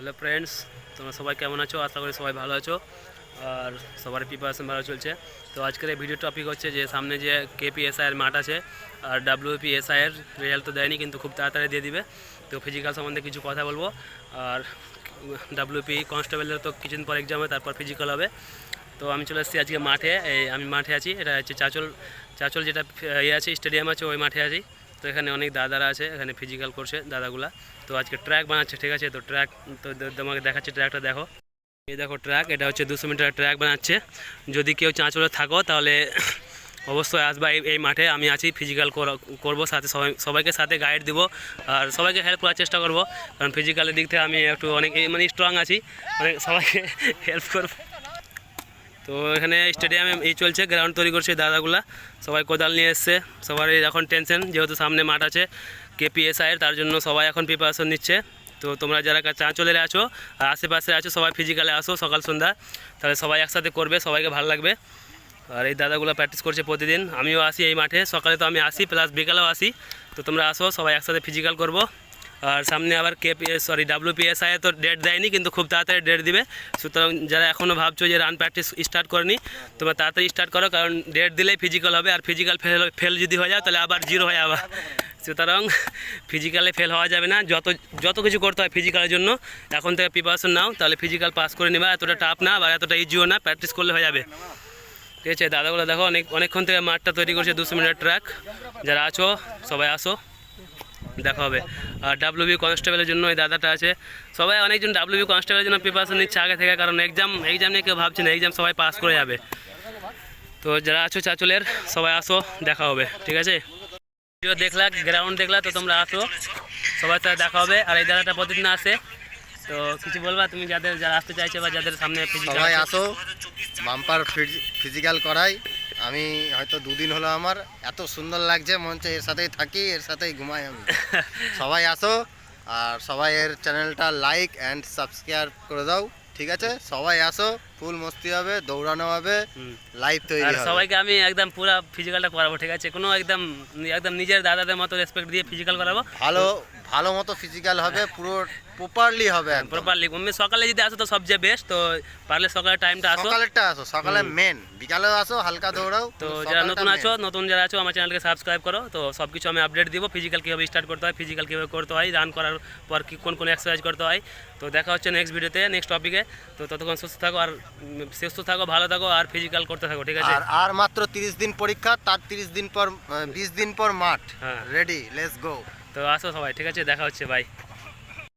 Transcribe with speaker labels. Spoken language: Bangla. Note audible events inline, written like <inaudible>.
Speaker 1: হ্যালো ফ্রেন্ডস, তোমরা সবাই কেমন আছো? আশা করি সবাই ভালো আছো। আর সবার প্রিপারেশন ভালো চলছে। তো আজকের এই ভিডিও টপিক হচ্ছে যে, সামনে যে কেপিএসআই এর মাঠ আছে, আর ডাব্লিউপিএসআই এর রেজাল্ট তো দেয়নি, কিন্তু খুব তাড়াতাড়ি দিয়ে দিবে। তো ফিজিক্যাল সম্বন্ধে কিছু কথা বলব। আর ডাব্লিউপি কনস্টেবলের তো কিছুদিন পর এক্সাম হবে তারপর ফিজিক্যাল হবে। তো আমি চলে এসেছি আজকে মাঠে। এই আমি মাঠে আছি। এটা হচ্ছে চাচল চাচল যেটা ইয়ে আছে স্টেডিয়াম আছে, ওই মাঠে আছি। তো এখানে অনেক দাদারা আছে, এখানে ফিজিক্যাল করছে দাদাগুলা। তো আজকে ট্র্যাক বানাচ্ছে, ঠিক আছে? তো ট্র্যাক তো তোমাকে দেখাচ্ছে ট্র্যাকটা দেখো। এই দেখো ট্র্যাক এটা হচ্ছে দুশো মিটার ট্র্যাক বানাচ্ছে। যদি কেউ চাঁচলে থাকো, তাহলে অবশ্যই আসবা এই মাঠে। আমি আছি ফিজিক্যাল করব সাথে, সবাই, সবাইকে সাথে গাইড দিব। আর সবাইকে হেল্প করার চেষ্টা করব। কারণ ফিজিক্যালের দিক থেকে আমি একটু অনেক মানে স্ট্রং আছি। অনেক সবাইকে <laughs> হেল্প করব। তো এখানে স্টেডিয়ামে এই চলছে গ্রাউন্ড তৈরি করছে দাদাগুলা। সবাই কোদাল নিয়ে এসছে, সবারই এখন টেনশন যেহেতু সামনে মাঠ আছে কেপিএসআইয়ের তার জন্য সবাই এখন প্রিপারেশন নিচ্ছে। তো তোমরা যারা চা চলে আছো, আর আশেপাশে আছো, সবাই ফিজিক্যালে আসো সকাল সন্ধ্যা। তাহলে সবাই একসাথে করবে, সবাইকে ভালো লাগবে। আর এই দাদাগুলো প্র্যাকটিস করছে প্রতিদিন। আমিও আসি এই মাঠে, সকালে তো আমি আসি প্লাস বিকালেও আসি। তো তোমরা আসো, সবাই একসাথে ফিজিক্যাল করব। আর সামনে আবার কেপিএস সরি ডাব্লিউপিএসআই তো ডেট দেয়নি, কিন্তু খুব তাড়াতাড়ি ডেট দিবে। সুতরাং যারা এখনও ভাবছ যে রান প্র্যাকটিস স্টার্ট করেনি, তোমরা তাড়াতাড়ি স্টার্ট করো, কারণ ডেট দিলেই ফিজিক্যাল হবে, আর ফিজিক্যাল ফেল ফেল যদি হয়ে যায় তাহলে আবার জিরো হয়ে আবার সুতরাং ফিজিক্যালে ফেল হওয়া যাবে না, যত যত কিছু করতে হয় ফিজিক্যালের জন্য, এখন থেকে প্রিপারেশন নাও, তাহলে ফিজিক্যাল পাস করে নেবে এতটা টাফ না বা এতটা ইজিও না প্র্যাকটিস করলে হয়ে যাবে। ঠিক আছে, দাদাগুলো দেখো, অনেক, অনেকক্ষণ থেকে মাঠটা তৈরি করছে দুশো মিটার ট্র্যাক যারা আছো, সবাই আসো। দেখা হবে। আর ডাব্লিউবি কনস্টেবলের জন্য এই দাদাটা আছে। সবাই অনেকজন ডাব্লিউবি কনস্টেবলের জন্য প্রিপারেশন নিচ্ছে আগে থেকে কারণ এক্সাম এক্সাম নিয়ে কেউ ভাবছে না এক্সাম সবাই পাস করে যাবে। তো যারা আছো চাচলের সবাই আসো দেখা হবে ঠিক আছে? ভিডিও দেখলা গ্রাউন্ড দেখলা তো তোমরা আসো। সবার সাথে দেখা হবে। আর এই দাদাটা প্রতিদিন আসে। তো কিছু বলবা তুমি যাদের যারা আসতে চাইছো বা যাদের সামনে
Speaker 2: সবাই আসো বাম্পার ফিজিক্যাল করাই। আমি হয়তো দুদিন হলো আমার এত সুন্দর লাগছে মঞ্চে এর সাথেই থাকি এর সাথেই ঘুমাই আমি। <laughs> সবাই আসো আর সবাই এর চ্যানেলটা লাইক অ্যান্ড সাবস্ক্রাইব করে দাও ঠিক আছে? সবাই আসো ফুল মস্তি হবে দৌড়ানো হবে। লাইভ তৈরি হবে।
Speaker 1: সবাইকে আমি একদম পুরো ফিজিক্যালটা করাবো ঠিক আছে? কোনো একদম একদম নিজের দাদাদের মতো রেসপেক্ট দিয়ে ফিজিক্যাল করাবো।
Speaker 2: ভালো ভালো মতো ফিজিক্যাল হবে পুরো প্রপারলি হবে
Speaker 1: প্রপারলি আমি সকালে যদি আসো তো সবচেয়ে বেস্ট তো পারলে সকালে টাইমটা আসো।
Speaker 2: সকালেরটা আসো সকালে মেন বিকালেও আসো হালকা দৌড়াও
Speaker 1: তো যারা নতুন আছো নতুন যারা আছো আমার চ্যানেলকে সাবস্ক্রাইব করো। তো সব কিছু আমি আপডেট দিব ফিজিক্যাল কীভাবে স্টার্ট করতে হয় ফিজিক্যাল কীভাবে করতে হয় রান করার পর কি কোন কোন এক্সারসাইজ করতে হয়। তো দেখা হচ্ছে নেক্সট ভিডিওতে নেক্সট টপিকে তো ততক্ষণ সুস্থ থাকো আর সুস্থ থাকো ভালো থাকো আর ফিজিক্যাল করতে থাকো ঠিক আছে?
Speaker 2: আর মাত্র তিরিশ দিন পরীক্ষা তার তিরিশ দিন পর বিশ দিন পর মাঠ।
Speaker 1: হ্যাঁ।
Speaker 2: রেডি লেটস গো
Speaker 1: তো আসো সবাই ঠিক আছে? দেখা হচ্ছে বাই